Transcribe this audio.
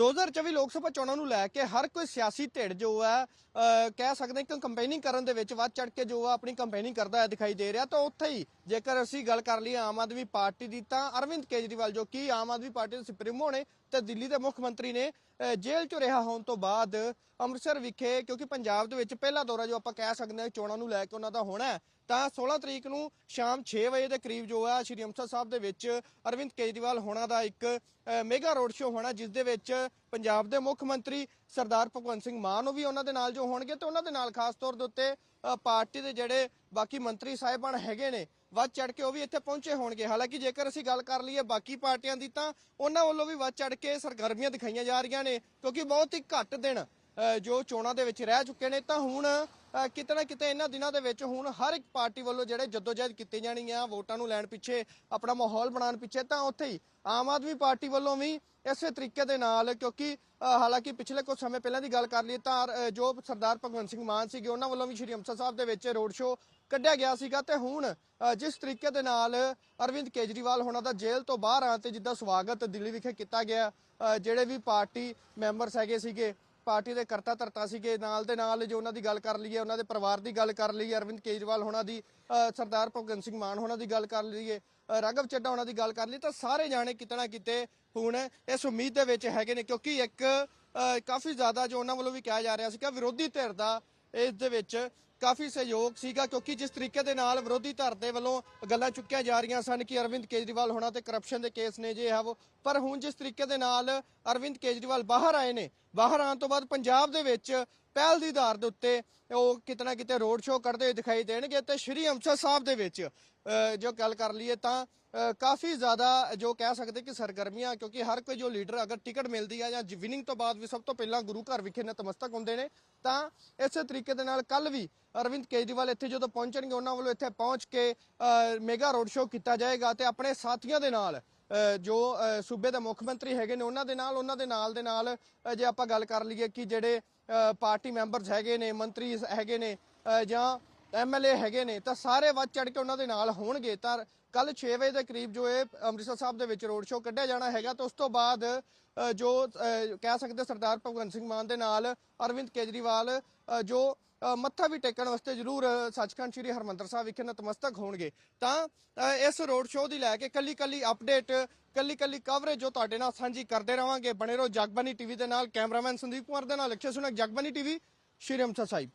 2024 ਲੋਕ ਸਭਾ ਚੋਣਾਂ ਨੂੰ ਲੈ ਕੇ ਹਰ ਕੋਈ ਸਿਆਸੀ ਧਿਰ ਜੋ ਹੈ ਅਹ, ਕਹਿ ਸਕਦੇ ਕਿ ਕੰਪੇਨਿੰਗ ਕਰਨ ਦੇ ਵਿੱਚ ਵੱਧ ਚੜ ਕੇ ਜੋ ਆ ਆਪਣੀ ਕੰਪੇਨਿੰਗ ਕਰਦਾ ਹੈ ਦਿਖਾਈ ਦੇ ਰਿਹਾ। ਤਾਂ ਉੱਥੇ ਹੀ ਜੇਕਰ ਅਸੀਂ ਗੱਲ ਕਰ ਲਈਏ ਆਮ ਆਦਮੀ ਪਾਰਟੀ ਦੀ ਤਾਂ ਅਰਵਿੰਦ ਕੇਜਰੀਵਾਲ ਜੋ ਕਿ ਆਮ ਆਦਮੀ ਪਾਰਟੀ ਦੇ ਸੁਪਰੀਮੋ ਨੇ ਤੇ ਦਿੱਲੀ ਦੇ ਮੁੱਖ ਮੰਤਰੀ ਨੇ ਜੇਲ੍ਹ ਚੋਂ ਰਿਹਾ ਹੋਣ ਤੋਂ ਬਾਅਦ ਅੰਮ੍ਰਿਤਸਰ ਵਿਖੇ, ਕਿਉਂਕਿ ਪੰਜਾਬ ਦੇ ਵਿੱਚ ਪਹਿਲਾ ਦੌਰਾ ਜੋ ਆਪਾਂ ਕਹਿ ਸਕਦੇ ਹਾਂ ਚੋਣਾਂ ਨੂੰ ਲੈ ਕੇ ਉਹਨਾਂ ਦਾ ਹੋਣਾ ਤਾਂ 16 ਤਰੀਕ ਨੂੰ ਸ਼ਾਮ 6 ਵਜੇ ਦੇ ਕਰੀਬ ਜੋ ਆ ਸ਼੍ਰੀ ਅੰਮ੍ਰਿਤਸਰ ਸਾਹਿਬ ਦੇ ਵਿੱਚ ਅਰਵਿੰਦ ਕੇਜਰੀਵਾਲ ਹੋਣਾ ਦਾ ਇੱਕ ਮੇਗਾ ਰੋਡ ਸ਼ੋਅ ਹੋਣਾ, ਜਿਸ ਦੇ ਵਿੱਚ ਪੰਜਾਬ ਦੇ ਮੁੱਖ ਮੰਤਰੀ ਸਰਦਾਰ ਭਗਵੰਤ ਸਿੰਘ ਮਾਨ ਉਹ ਵੀ ਉਹਨਾਂ ਦੇ ਨਾਲ ਜੋ ਹੋਣਗੇ ਤੇ ਉਹਨਾਂ ਦੇ ਨਾਲ ਖਾਸ ਤੌਰ ਦੇ ਉੱਤੇ ਪਾਰਟੀ ਦੇ ਜਿਹੜੇ ਬਾਕੀ ਮੰਤਰੀ ਸਾਹਿਬਾਨ ਹੈਗੇ ਨੇ ਵੱਧ ਚੜ ਕੇ ਉਹ ਵੀ ਇੱਥੇ ਪਹੁੰਚੇ ਹੋਣਗੇ। ਹਾਲਾਂਕਿ ਜੇਕਰ ਅਸੀਂ ਗੱਲ ਕਰ ਲਈਏ ਬਾਕੀ ਪਾਰਟੀਆਂ ਦੀ ਤਾਂ ਉਹਨਾਂ ਵੱਲੋਂ ਵੀ ਵੱਧ ਚੜ ਕੇ ਸਰਗਰਮੀਆਂ ਦਿਖਾਈਆਂ ਜਾ ਰਹੀਆਂ ਨੇ, ਕਿਉਂਕਿ ਬਹੁਤ ਹੀ ਘੱਟ ਦਿਨ ਜੋ ਚੋਣਾਂ ਦੇ ਵਿੱਚ ਰਹਿ ਚੁੱਕੇ ਨੇ, ਤਾਂ ਹੁਣ ਕਿਤੇ ਨਾ ਕਿਤੇ ਇਹਨਾਂ ਦਿਨਾਂ ਦੇ ਵਿੱਚ ਹੁਣ ਹਰ ਇੱਕ ਪਾਰਟੀ ਵੱਲੋਂ ਜਿਹੜੇ ਜਦੋਜਹਿਦ ਕੀਤੀ ਜਾਣੀ ਆ ਵੋਟਾਂ ਨੂੰ ਲੈਣ ਪਿੱਛੇ, ਆਪਣਾ ਮਾਹੌਲ ਬਣਾਉਣ ਪਿੱਛੇ, ਤਾਂ ਉੱਥੇ ਹੀ ਆਮ ਆਦਮੀ ਪਾਰਟੀ ਵੱਲੋਂ ਵੀ ਇਸੇ ਤਰੀਕੇ ਦੇ ਨਾਲ, ਕਿਉਂਕਿ ਹਾਲਾਂਕਿ ਪਿਛਲੇ ਕੁਝ ਸਮੇਂ ਪਹਿਲਾਂ ਦੀ ਗੱਲ ਕਰ ਲਈਏ ਤਾਂ ਜੋ ਸਰਦਾਰ ਭਗਵੰਤ ਸਿੰਘ ਮਾਨ ਸੀਗੇ, ਉਹਨਾਂ ਵੱਲੋਂ ਵੀ ਸ਼੍ਰੀ ਅੰਮ੍ਰਿਤਸਰ ਸਾਹਿਬ ਦੇ ਵਿੱਚ ਰੋਡ ਸ਼ੋਅ ਕੱਢਿਆ ਗਿਆ ਸੀਗਾ, ਤੇ ਹੁਣ ਜਿਸ ਤਰੀਕੇ ਦੇ ਨਾਲ ਅਰਵਿੰਦ ਕੇਜਰੀਵਾਲ ਹੋਣਾ ਦਾ ਜੇਲ੍ਹ ਤੋਂ ਬਾਹਰ ਆਉਣ ਤੇ ਜਿੱਦਾਂ ਸਵਾਗਤ ਦਿੱਲੀ ਵਿਖੇ ਕੀਤਾ ਗਿਆ ਜਿਹੜੇ ਵੀ ਪਾਰਟੀ ਮੈਂਬਰਸ ਹੈਗੇ ਸੀਗੇ ਪਾਰਟੀ ਦੇ ਕਰਤਾ ਧਰਤਾ ਸੀਗੇ, ਨਾਲ ਦੇ ਨਾਲ ਜੋ ਉਹਨਾਂ ਦੀ ਗੱਲ ਕਰ ਲਈਏ, ਉਹਨਾਂ ਦੇ ਪਰਿਵਾਰ ਦੀ ਗੱਲ ਕਰ ਲਈਏ, ਅਰਵਿੰਦ ਕੇਜਰੀਵਾਲ ਹੋਣਾ ਦੀ ਸਰਦਾਰ ਭਗਵੰਤ ਸਿੰਘ ਮਾਨ ਹੋਣਾ ਦੀ ਗੱਲ ਕਰ ਲਈਏ ਰਾਘਵ ਚੱਡਾ ਹੋਣਾ ਦੀ ਗੱਲ ਕਰ ਲਈ ਤਾਂ ਸਾਰੇ ਜਾਣੇ ਕਿਤੇ ਨਾ ਕਿਤੇ ਹੁਣ ਇਸ ਉਮੀਦ ਦੇ ਵਿੱਚ ਹੈਗੇ ਨੇ, ਕਿਉਂਕਿ ਇੱਕ ਕਾਫੀ ਜ਼ਿਆਦਾ ਜੋ ਉਹਨਾਂ ਵੱਲੋਂ ਵੀ ਕਿਹਾ ਜਾ ਰਿਹਾ ਸੀਗਾ, ਵਿਰੋਧੀ ਧਿਰ ਦਾ, ਇਸ ਦੇ ਵਿੱਚ ਕਾਫੀ ਸਹਿਯੋਗ ਸੀਗਾ ਕਿਉਂਕਿ ਜਿਸ ਤਰੀਕੇ ਦੇ ਨਾਲ ਵਿਰੋਧੀ ਧਿਰ ਦੇ ਵੱਲੋਂ ਗੱਲਾਂ ਚੁੱਕੀਆਂ ਜਾ ਰਹੀਆਂ ਸਨ ਕਿ ਅਰਵਿੰਦ ਕੇਜਰੀਵਾਲ ਹੋਣਾ ਤੇ ਕਰਪਸ਼ਨ ਦੇ ਕੇਸ ਨੇ ਜੇ ਹੈ ਉਹ ਪਰ ਹੁਣ ਜਿਸ ਤਰੀਕੇ ਦੇ ਨਾਲ ਅਰਵਿੰਦ ਕੇਜਰੀਵਾਲ ਬਾਹਰ ਆਏ ਨੇ, ਬਾਹਰ ਆਉਣ ਤੋਂ ਬਾਅਦ ਪੰਜਾਬ ਦੇ ਵਿੱਚ ਪਹਿਲ ਦੀ ਆਧਾਰ ਦੇ ਉੱਤੇ ਉਹ ਕਿਤੇ ਨਾ ਕਿਤੇ ਰੋਡ ਸ਼ੋਅ ਕਰਦੇ ਹੋਏ ਦਿਖਾਈ ਦੇਣਗੇ ਤੇ ਸ਼੍ਰੀ ਅੰਮ੍ਰਿਤਸਰ ਸਾਹਿਬ ਦੇ ਵਿੱਚ ਜੋ ਗੱਲ ਕਰ ਲਈਏ ਤਾਂ ਕਾਫੀ ਜ਼ਿਆਦਾ ਜੋ ਕਹਿ ਸਕਦੇ ਕਿ ਸਰਗਰਮੀਆਂ, ਕਿਉਂਕਿ ਹਰ ਕੋਈ ਜੋ ਲੀਡਰ ਅਗਰ ਟਿਕਟ ਮਿਲਦੀ ਹੈ ਜਾਂ ਵਿਨਿੰਗ ਤੋਂ ਬਾਅਦ ਵੀ ਸਭ ਤੋਂ ਪਹਿਲਾਂ ਗੁਰੂ ਘਰ ਵਿਖੇ ਨਤਮਸਤਕ ਹੁੰਦੇ ਨੇ, ਤਾਂ ਇਸੇ ਤਰੀਕੇ ਦੇ ਨਾਲ ਕੱਲ ਵੀ ਅਰਵਿੰਦ ਕੇਜਰੀਵਾਲ ਇੱਥੇ ਜਦੋਂ ਪਹੁੰਚਣਗੇ, ਉਹਨਾਂ ਵੱਲੋਂ ਇੱਥੇ ਪਹੁੰਚ ਕੇ ਮੇਗਾ ਰੋਡ ਸ਼ੋਅ ਕੀਤਾ ਜਾਏਗਾ ਤੇ ਆਪਣੇ ਸਾਥੀਆਂ ਦੇ ਨਾਲ ਜੋ ਸੂਬੇ ਦੇ ਮੁੱਖ ਮੰਤਰੀ ਹੈਗੇ ਨੇ, ਉਹਨਾਂ ਦੇ ਨਾਲ, ਉਹਨਾਂ ਦੇ ਨਾਲ ਦੇ ਨਾਲ ਜੇ ਆਪਾਂ ਗੱਲ ਕਰ ਲਈਏ ਕਿ ਜਿਹੜੇ ਪਾਰਟੀ ਮੈਂਬਰਸ ਹੈਗੇ ਨੇ, ਮੰਤਰੀ ਹੈਗੇ ਨੇ ਜਾਂ ਐਮਐਲਏ ਹੈਗੇ ਨੇ, ਤਾਂ ਸਾਰੇ ਵੱਧ ਚੜ ਕੇ ਉਹਨਾਂ ਦੇ ਨਾਲ ਹੋਣਗੇ। ਤਾਂ ਕੱਲ 6 ਵਜੇ ਦੇ ਕਰੀਬ ਜੋ ਇਹ ਅੰਮ੍ਰਿਤਸਰ ਸਾਹਿਬ ਦੇ ਵਿੱਚ ਰੋਡ ਸ਼ੋਅ ਕੱਢਿਆ ਜਾਣਾ ਹੈਗਾ, ਤਾਂ ਉਸ ਤੋਂ ਬਾਅਦ ਜੋ ਕਹਿ ਸਕਦੇ ਸਰਦਾਰ ਭਗਵੰਤ ਸਿੰਘ ਮਾਨ ਦੇ ਨਾਲ ਅਰਵਿੰਦ ਕੇਜਰੀਵਾਲ ਜੋ ਮੱਥਾ ਵੀ ਟੇਕਣ ਵਾਸਤੇ ਜ਼ਰੂਰ ਸੱਚਖੰਡ ਸ੍ਰੀ ਹਰਮੰਦਰ ਸਾਹਿਬ ਵਿਖੇ ਨਤਮਸਤਕ ਹੋਣਗੇ। ਤਾਂ ਇਸ ਰੋਡ ਸ਼ੋਅ ਦੀ ਲੈ ਕੇ ਕੱਲੀ ਕੱਲੀ ਅਪਡੇਟ ਕੱਲੀ ਕੱਲੀ ਕਵਰੇਜ ਜੋ ਤੁਹਾਡੇ ਨਾਲ ਸਾਂਝੀ ਕਰਦੇ ਰਵਾਂਗੇ, ਬਣੇ ਰਹੋ ਜਗਬਾਨੀ ਟੀਵੀ ਦੇ ਨਾਲ, ਕੈਮਰਾਮੈਨ ਸੰਦੀਪ ਕੁਮਾਰ ਦੇ ਨਾਲ ਅਕਸ਼ੇ ਸੁਨਕ ਜਗਬਾਨੀ ਟੀਵੀ, ਸ਼੍ਰੀ ਅੰਮ੍ਰਿਤਸਰ ਸਾਹਿਬ।